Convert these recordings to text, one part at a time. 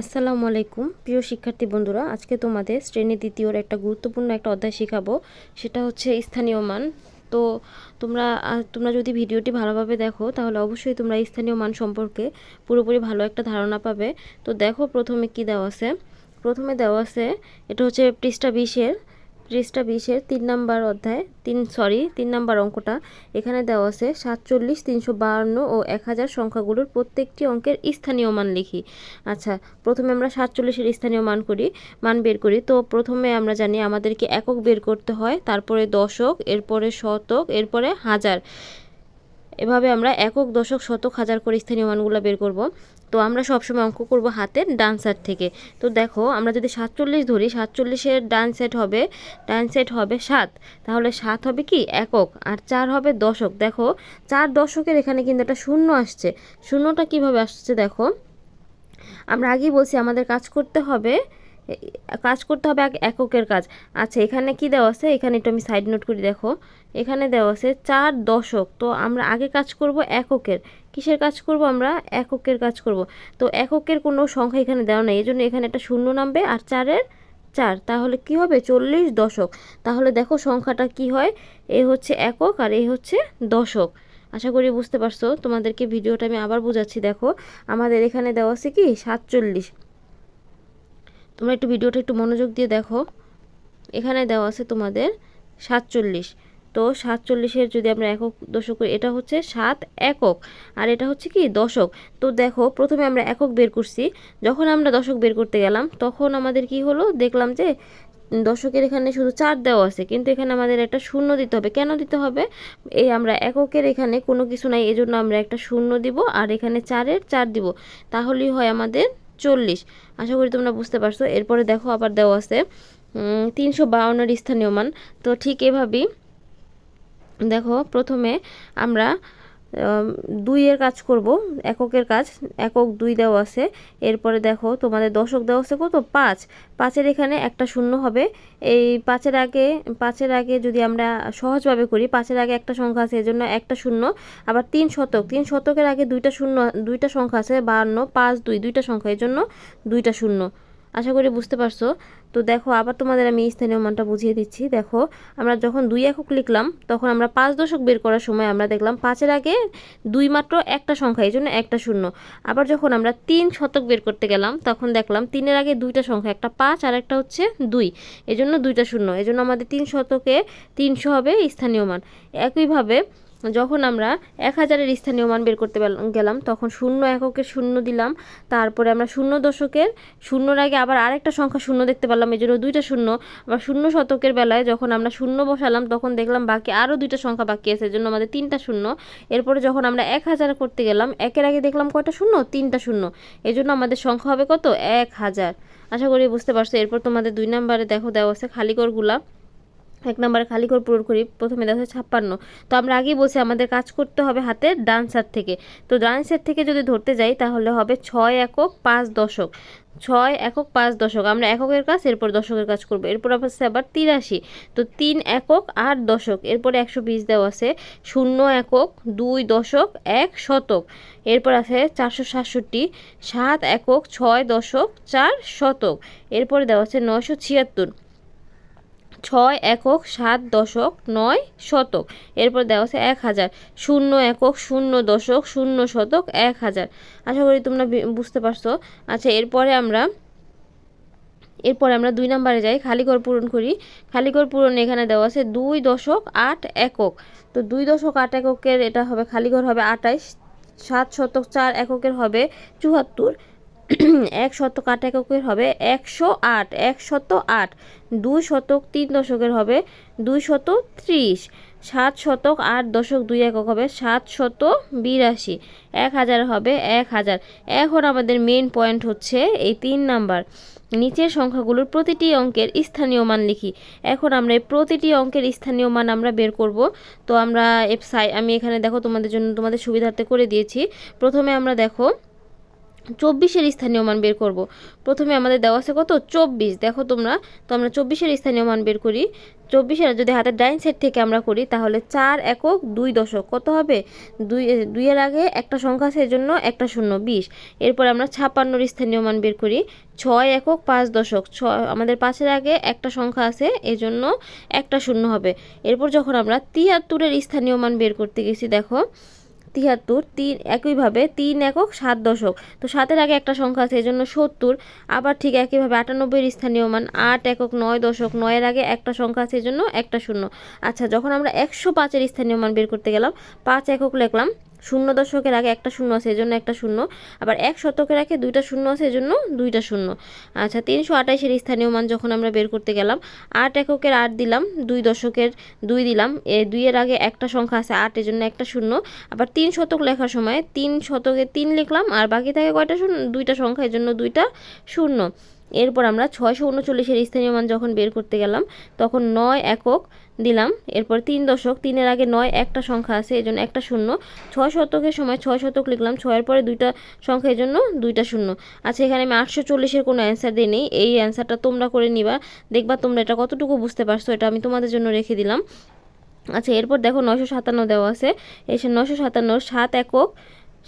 আসসালামু আলাইকুম। প্রিয় শিক্ষার্থী বন্ধুরা, আজকে তোমাদের শ্রেণি দ্বিতীয়র একটা গুরুত্বপূর্ণ একটা অধ্যায় শেখাবো। সেটা হচ্ছে স্থানীয় মান। তো তোমরা তোমরা যদি ভিডিওটি ভালোভাবে দেখো, তাহলে অবশ্যই তোমরা স্থানীয় মান সম্পর্কে পুরোপুরি ভালো একটা ধারণা পাবে। তো দেখো, প্রথমে কি দেওয়া আছে? প্রথমে দেওয়া আছে, এটা হচ্ছে পৃষ্ঠা বিশের। পৃষ্ঠা বিশের তিন নাম্বার অধ্যায়, তিন সরি তিন নাম্বার অঙ্কটা। এখানে দেওয়া আছে সাতচল্লিশ, তিনশো বাহান্ন ও এক হাজার সংখ্যাগুলোর প্রত্যেকটি অঙ্কের স্থানীয় মান লিখি। আচ্ছা প্রথমে আমরা সাতচল্লিশের স্থানীয় মান করি, মান বের করি। তো প্রথমে আমরা জানি আমাদেরকে একক বের করতে হয়, তারপরে দশক, এরপরে শতক, এরপরে হাজার। এভাবে আমরা একক, দশক, শতক, হাজার করে স্থানীয় মানগুলো বের করব। তো আমরা সবসময় অঙ্ক করব হাতের ডান সাইড থেকে। তো দেখো, আমরা যদি সাতচল্লিশ ধরি, সাতচল্লিশের ডান সাইড হবে, ডান সাইড হবে সাত। তাহলে সাত হবে কি? একক। আর চার হবে দশক। দেখো, চার দশকের এখানে কিন্তু একটা শূন্য আসছে। শূন্যটা কীভাবে আসছে দেখো? আমরা আগেই বলছি, আমাদের কাজ করতে হবে কাজ করতে হবে এক- এককের কাজ। আচ্ছা এখানে কি দেওয়া আছে? এখানে একটু আমি সাইড নোট করি, দেখো। এখানে দেওয়া আছে চার দশক। তো আমরা আগে কাজ করব এককের। কিসের কাজ করব আমরা? এককের কাজ করব। তো এককের কোনো সংখ্যা এখানে দেওয়া নেই। এই জন্য এখানে একটা শূন্য নামবে আর চারের চার। তাহলে কি হবে? চল্লিশ দশক। তাহলে দেখো সংখ্যাটা কি হয়? এ হচ্ছে একক আর এই হচ্ছে দশক। আশা করি বুঝতে পারছ? তোমাদেরকে ভিডিওটা আমি আবার বোঝাচ্ছি। দেখো, আমাদের এখানে দেওয়া আছে কি? সাতচল্লিশ। তোমরা একটু ভিডিওটা একটু মনোযোগ দিয়ে দেখো। এখানে দেওয়া আছে তোমাদের সাতচল্লিশ। তো সাতচল্লিশের যদি আমরা একক দশক করি, এটা হচ্ছে সাত একক আর এটা হচ্ছে কি দশক। তো দেখো, প্রথমে আমরা একক বের করছি। যখন আমরা দশক বের করতে গেলাম, তখন আমাদের কি হলো? দেখলাম যে দশকের এখানে শুধু চার দেওয়া আছে, কিন্তু এখানে আমাদের একটা শূন্য দিতে হবে। কেন দিতে হবে? এই আমরা এককের এখানে কোনো কিছু নাই, এজন্য আমরা একটা শূন্য দিব আর এখানে চারের চার দিব। তাহলেই হয় আমাদের চল্লিশ। আশা করি তোমরা বুঝতে পারছ। এরপরে দেখো আবার দেওয়া আছে তিনশো বাউন্নের স্থানীয় মান তো ঠিক এভাবেই দেখো প্রথমে আমরা আম, দুইয়ের কাজ করব, এককের কাজ, একক দুই দেওয়া আছে। এরপরে দেখো, তোমাদের দশক দেওয়া আছে কত? পাঁচ। পাঁচের এখানে একটা শূন্য হবে। এই পাঁচের আগে পাঁচের আগে যদি আমরা সহজভাবে করি, পাঁচের আগে একটা সংখ্যা আছে, এজন্য একটা শূন্য। আবার তিন শতক। তিন শতকের আগে দুইটা শূন্য, দুইটা সংখ্যা আছে, বাহান্ন, পাঁচ, দুই, দুইটা সংখ্যা এই জন্য দুইটা শূন্য। আশা করি বুঝতে পারছ। তো দেখো, আবার তোমাদের আমি স্থানীয় মানটা বুঝিয়ে দিচ্ছি। দেখো, আমরা যখন দুই একক লিখলাম, তখন আমরা পাঁচ দশক বের করার সময় আমরা দেখলাম পাঁচের আগে দুই মাত্র একটা সংখ্যা, এই জন্য একটা শূন্য। আবার যখন আমরা তিন শতক বের করতে গেলাম, তখন দেখলাম তিনের আগে দুইটা সংখ্যা, একটা পাঁচ আর একটা হচ্ছে দুই। এজন্য দুইটা শূন্য। এই জন্য আমাদের তিন শতকে তিনশো হবে স্থানীয় মান। একইভাবে যখন আমরা এক হাজারের স্থানীয় মান বের করতে গেলাম, তখন শূন্য এককের শূন্য দিলাম। তারপরে আমরা শূন্য দশকের, শূন্যর আগে আবার আরেকটা সংখ্যা শূন্য দেখতে পেলাম, এই জন্য দুইটা শূন্য। আবার শূন্য শতকের বেলায় যখন আমরা শূন্য বসালাম, তখন দেখলাম বাকি আরও দুইটা সংখ্যা বাকি আছে এজন্য আমাদের তিনটা শূন্য। এরপরে যখন আমরা এক হাজার করতে গেলাম, একের আগে দেখলাম কয়টা শূন্য? তিনটা শূন্য। এই জন্য আমাদের সংখ্যা হবে কত? এক হাজার। আশা করি বুঝতে পারছ। এরপর তোমাদের দুই নাম্বারে দেখো, দেওয়া আছে খালিগড়গুলা এক নম্বরে খালি করে পূরণ করি প্রথমে দেখা ছাপ্পান্ন। তো আমরা আগেই বলছি আমাদের কাজ করতে হবে হাতের ডান সাইড থেকে। তো ডান সাইড থেকে যদি ধরতে যাই, তাহলে হবে ছয় একক পাঁচ দশক। ছয় একক পাঁচ দশক। আমরা এককের কাজ, এরপর দশকের কাজ করব। এরপর আছে আবার তিরাশি। তো তিন একক আট দশক। এরপরে একশো বিশ দেওয়া আছে শূন্য একক দুই দশক এক শতক। এরপর আছে চারশো সাতষট্টি। সাত একক ছয় দশক চার শতক। এরপরে দেওয়া আছে নয়শো ছিয়াত্তর। ছয় একক সাত দশক নয় শতক। এরপর দেওয়া আছে এক হাজার। শূন্য একক শূন্য দশক শূন্য শতক এক হাজার। আশা করি তোমরা বুঝতে পারছ। আচ্ছা এরপরে আমরা এরপরে আমরা দুই নম্বরে যাই, খালিঘর পূরণ করি। খালিঘর পূরণ এখানে দেওয়া আছে দুই দশক আট একক। তো দুই দশক আট এককের এটা হবে, খালিঘর হবে আটাইশ, সাত শতক চার এককের হবে চুয়াত্তর। এক শতক আট এককের হবে একশো আট এক শত আট, দুই শতক তিন দশকের হবে দুই শত ত্রিশ, সাত শতক আট দশক দুই একক হবে সাত শত বিরাশি, এক হাজার হবে এক হাজার। এখন আমাদের মেন পয়েন্ট হচ্ছে এই তিন নাম্বার। নিচের সংখ্যাগুলোর প্রতিটি অঙ্কের স্থানীয় মান লিখি। এখন আমরা এই প্রতিটি অঙ্কের স্থানীয় মান আমরা বের করব। তো আমরা সাই আমি এখানে দেখো তোমাদের জন্য তোমাদের সুবিধার্থে করে দিয়েছি। প্রথমে আমরা দেখো চব্বিশের স্থানীয় মান বের করব। প্রথমে আমাদের দেওয়া আছে কত? চব্বিশ। দেখো তোমরা, তো আমরা চব্বিশের স্থানীয় মান বের করি। চব্বিশের যদি হাতের ডাইন সাইড থেকে আমরা করি, তাহলে চার একক দুই দশক। কত হবে? দুই, দুইয়ের আগে একটা সংখ্যা আছে জন্য একটা শূন্য, বিশ। এরপর আমরা ছাপ্পান্নর স্থানীয় মান বের করি। ছয় একক পাঁচ দশক। ছয়, আমাদের পাঁচের আগে একটা সংখ্যা আছে, এজন্য একটা শূন্য হবে। এরপর যখন আমরা তিয়াত্তরের স্থানীয় মান বের করতে গেছি, দেখো তিয়াত্তর, তিন একইভাবে তিন একক সাত দশক। তো সাতের আগে একটা সংখ্যা আছে এই জন্য সত্তর। আবার ঠিক একইভাবে আটানব্বইয়ের স্থানীয় মান, আট একক নয় দশক, নয়ের আগে একটা সংখ্যা আছে এই জন্য একটা শূন্য। আচ্ছা যখন আমরা একশো পাঁচের স্থানীয় মান বের করতে গেলাম, পাঁচ একক লিখলাম শূন্য দশকের আগে একটা শূন্য আছে, এজন্য একটা শূন্য। আবার এক শতকের আগে দুইটা শূন্য আছে, এজন্য দুইটা শূন্য। আচ্ছা তিনশো আঠাইশের স্থানীয় মান যখন আমরা বের করতে গেলাম, আট এককের আট দিলাম, দুই দশকের দুই দিলাম, এ দুইয়ের আগে একটা সংখ্যা আছে আট, এজন্য একটা শূন্য। আবার তিন শতক লেখার সময় তিন শতকে তিন লিখলাম, আর বাকি থাকে কয়টা শূন্য? দুইটা সংখ্যা, এজন্য দুইটা শূন্য। এরপর আমরা ছয়শো উনচল্লিশের স্থানীয় মান যখন বের করতে গেলাম, তখন নয় একক দিলাম। এরপর তিন দশক, তিনের আগে নয় একটা সংখ্যা আছে এই জন্য একটা শূন্য। ছয় শতকের সময় ছয় শতক লিখলাম, ছয়ের পরে দুইটা সংখ্যা জন্য দুইটা শূন্য। আচ্ছা এখানে আমি আটশো চল্লিশের কোনো অ্যান্সার দিই নেই। এই অ্যান্সারটা তোমরা করে নিবা, দেখবা তোমরা এটা কতটুকু বুঝতে পারছ, এটা আমি তোমাদের জন্য রেখে দিলাম। আচ্ছা এরপর দেখো নয়শো সাতান্ন দেওয়া আছে। এসে নয়শো সাতান্ন সাত একক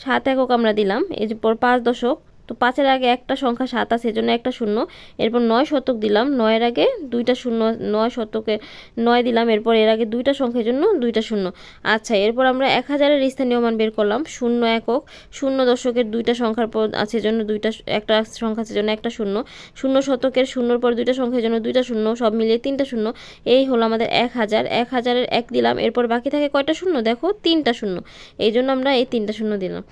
সাত একক আমরা দিলাম। এরপর পাঁচ দশক তো পাঁচের আগে একটা সংখ্যা সাত আছে, এজন্য একটা শূন্য। এরপর নয় শতক দিলাম, নয়ের আগে দুইটা শূন্য, নয় শতকে নয় দিলাম, এরপর এর আগে দুইটা সংখ্যার জন্য দুইটা শূন্য। আচ্ছা এরপর আমরা এক হাজারের স্থানীয় মান বের করলাম, শূন্য একক, শূন্য দশকের দুইটা সংখ্যার পর আছে জন্য দুইটা একটা সংখ্যা আছে জন্য একটা শূন্য। শূন্য শতকের শূন্যর পর দুইটা সংখ্যার জন্য দুইটা শূন্য, সব মিলিয়ে তিনটা শূন্য। এই হলো আমাদের এক হাজার, এক হাজারের এক দিলাম, এরপর বাকি থাকে কয়টা শূন্য? দেখো, তিনটা শূন্য। এই জন্য আমরা এই তিনটা শূন্য দিলাম।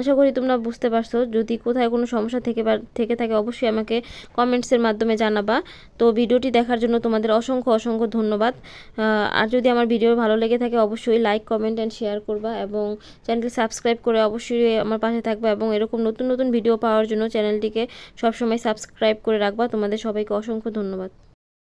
আশা করি তোমরা বুঝতে পারছ। যদি কোথায় কোনো সমস্যা থেকে থেকে থাকে, অবশ্যই আমাকে কমেন্টসের মাধ্যমে জানাবা। তো ভিডিওটি দেখার জন্য তোমাদের অসংখ্য অসংখ্য ধন্যবাদ। আর যদি আমার ভিডিও ভালো লেগে থাকে, অবশ্যই লাইক কমেন্ট অ্যান্ড শেয়ার করবা এবং চ্যানেলটি সাবস্ক্রাইব করে অবশ্যই আমার পাশে থাকবা এবং এরকম নতুন নতুন ভিডিও পাওয়ার জন্য চ্যানেলটিকে সবসময় সাবস্ক্রাইব করে রাখবা। তোমাদের সবাইকে অসংখ্য ধন্যবাদ।